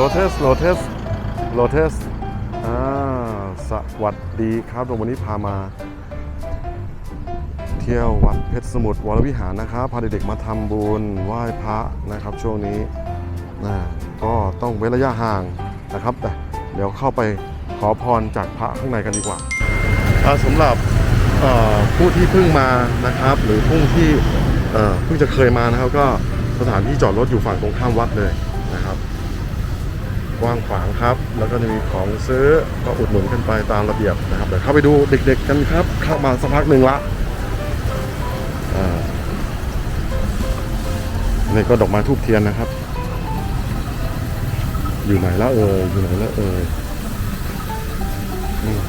โลเทสโลเทสโลเทสอ่าสวัสดีครับวันนี้พามา เที่ยววัดเพชรสมุทรวรวิหารนะครับพาเด็กๆมาทำบุญไหว้พระนะครับ ช่วงนี้นะก็ต้องเว้นระยะห่างนะครับ แต่เดี๋ยวเข้าไปขอพรจากพระข้างในกันดีกว่าอ่าสำหรับผู้ที่เพิ่งมานะครับ หรือผู้ที่เพิ่งจะเคยมานะครับ ก็สถานที่จอดรถอยู่ฝั่งตรงข้ามวัดเลยนะครับ กว้างขวางครับ แล้วก็จะมีของซื้อก็อุดหนุนกันไปตามระเบียบนะครับเดี๋ยวเข้าไปดูเด็กๆกันครับ เข้ามาสักพักหนึ่งละนี่ก็ดอกไม้ทูบเทียนนะครับ อยู่ไหนล้วเอ่ยอยู่ไหนล้วเอ่ยอืม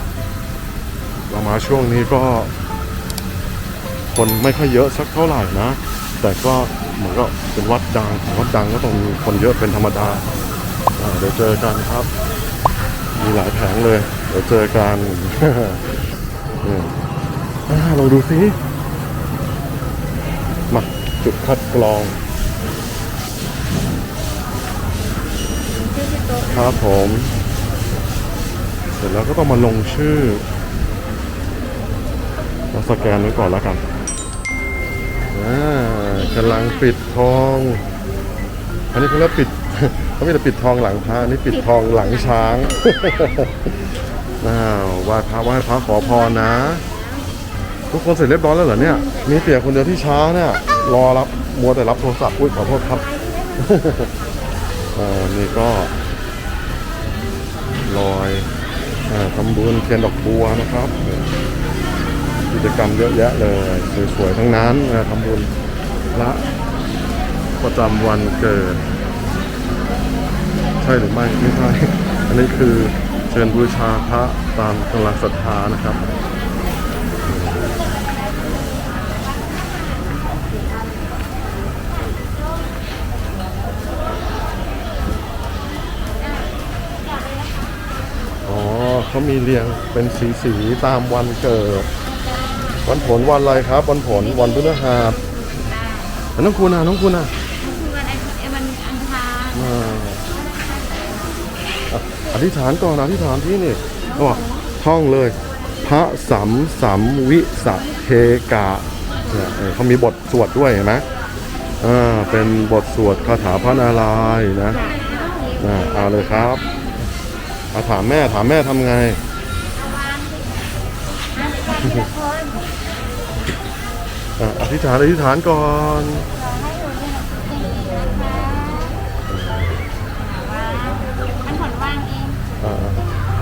เรามาช่วงนี้ก็ คนไม่ค่อยเยอะสักเท่าไหร่นะ แต่ก็เหมือนก็เป็นวัดดังวัดดังก็ต้องมีคนเยอะเป็นธรรมดา เดี๋ยวเจอกันครับ มีหลายแผงเลย เดี๋ยวเจอกันอืมอ่าลองดูสิมาจุดคัดกรอง ครับผม เสร็จแล้วก็ต้องมาลงชื่อเราสแกนไว้ก่อนแล้วกันอ่ากำลังปิดทอง อันนี้เขาเรียกปิด เขาไม่ได้ปิดทองหลังพระนี่ปิดทองหลังช้างอ้าวไหว้พระไหว้พระขอพรนะ ทุกคนเสร็จเรียบร้อยแล้วเหรอเนี่ย มีเตี่ยคนเดียวที่ช้าเนี่ย รอรับมัวแต่รับโทรศัพท์อุ้ยขอโทษครับอ่านี่ก็ลอยทำบุญเทียนดอกบัวนะครับ กิจกรรมเยอะแยะเลยสวยๆทั้งนั้นทำบุญพระประจำวันเกิด ช่หรือไม่ไม่ใช่ อันนี้คือเชิญบูชาพระตามกำลังศรัทธานะครับอ๋อเขามีเรียงเป็นสีสีๆตามวันเกิด วันผลวันอะไรครับ วันผลวันพฤหัสแล้วน้องคุณอะน้องคุณอะคือวันอังวันอังคาร อธิษฐานก่อนอธิษฐานที่นี่เขาบอกท่องเลย พระสัมสัมวิสเทกะเนี่ยเขามีบทสวดด้วยเห็นไหมอ่าเป็นบทสวดคาถาพระนารายณ์นะอ่าเอาเลยครับอาถามแม่ถามแม่ทำไงอธิษฐานอธิษฐานก่อน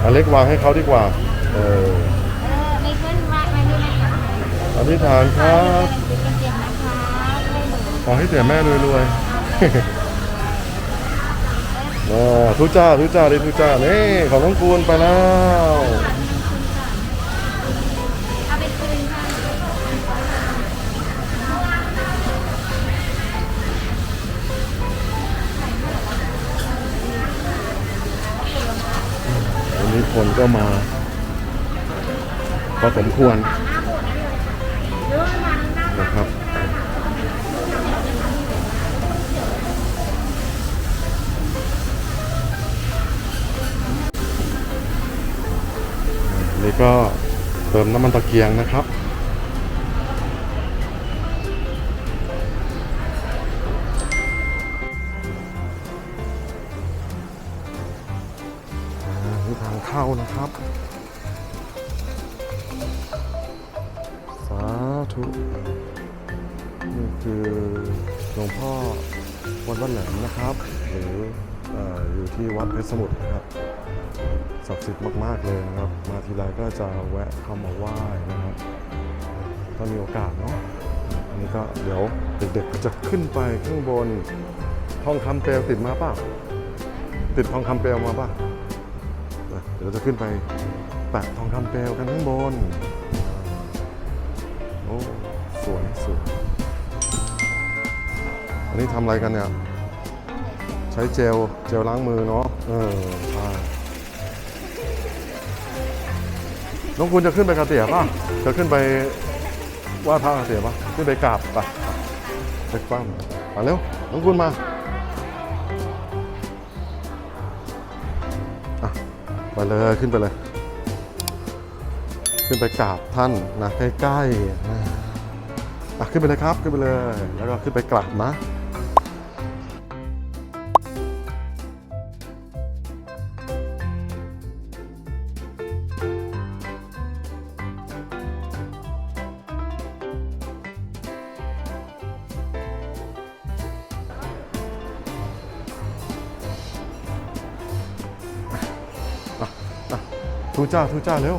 อเล็กวางให้เขาดีกว่า เออเออไม่ขึ้นวางไว้ด้วยนะคะอธิษฐานครับเป็นเจ็บนะคะไม่หนูขอให้เสียแม่รวยๆ อ่าทุจ้าทุจ้าดิทุจ้านี่ของน้องกูลไปแล้วเอา วันนี้คนก็มาพอสมควรนะครับนี่ก็เติมน้ำมันตะเกียงนะครับ เข้านะครับสาธุนี่คือหลวงพ่อวัดบ้านแหลมนะครับ หรือออยู่ที่วัดเพชรสมุทรนะครับศักดิ์สิทธิ์มากๆเลยนะครับ มาทีไรก็จะแวะเข้ามาไหว้นะครับถ้ามีโอกาสเนาะอันนี้ก็เดี๋ยวเด็กๆก็จะขึ้นไปข้างบนทองคำเปลวติดมาเปล่าติดทองคำเปลวมาป่ะ เดี๋ยวเราจะขึ้นไปแปะทองคำเปลวกันข้างบน โอ้ สวยสวยอันนี้ทำอะไรกันเนี่ย ใช้เจล เจลล้างมือเนาะ เออใช่น้องคุณจะขึ้นไปกระเตียป่ะ จะขึ้นไปว่าพระกระเตียป่ะ ขึ้นไปกราบป่ะไปกว้างมาเร็ว น้องคุณมา อะ ไปเลยขึ้นไปเลย ขึ้นไปกราบท่านนะใกล้ๆอะขึ้นไปเลยครับขึ้นไปเลย แล้วก็ขึ้นไปกราบนะ ทูจ้าทูจ้าเร็ว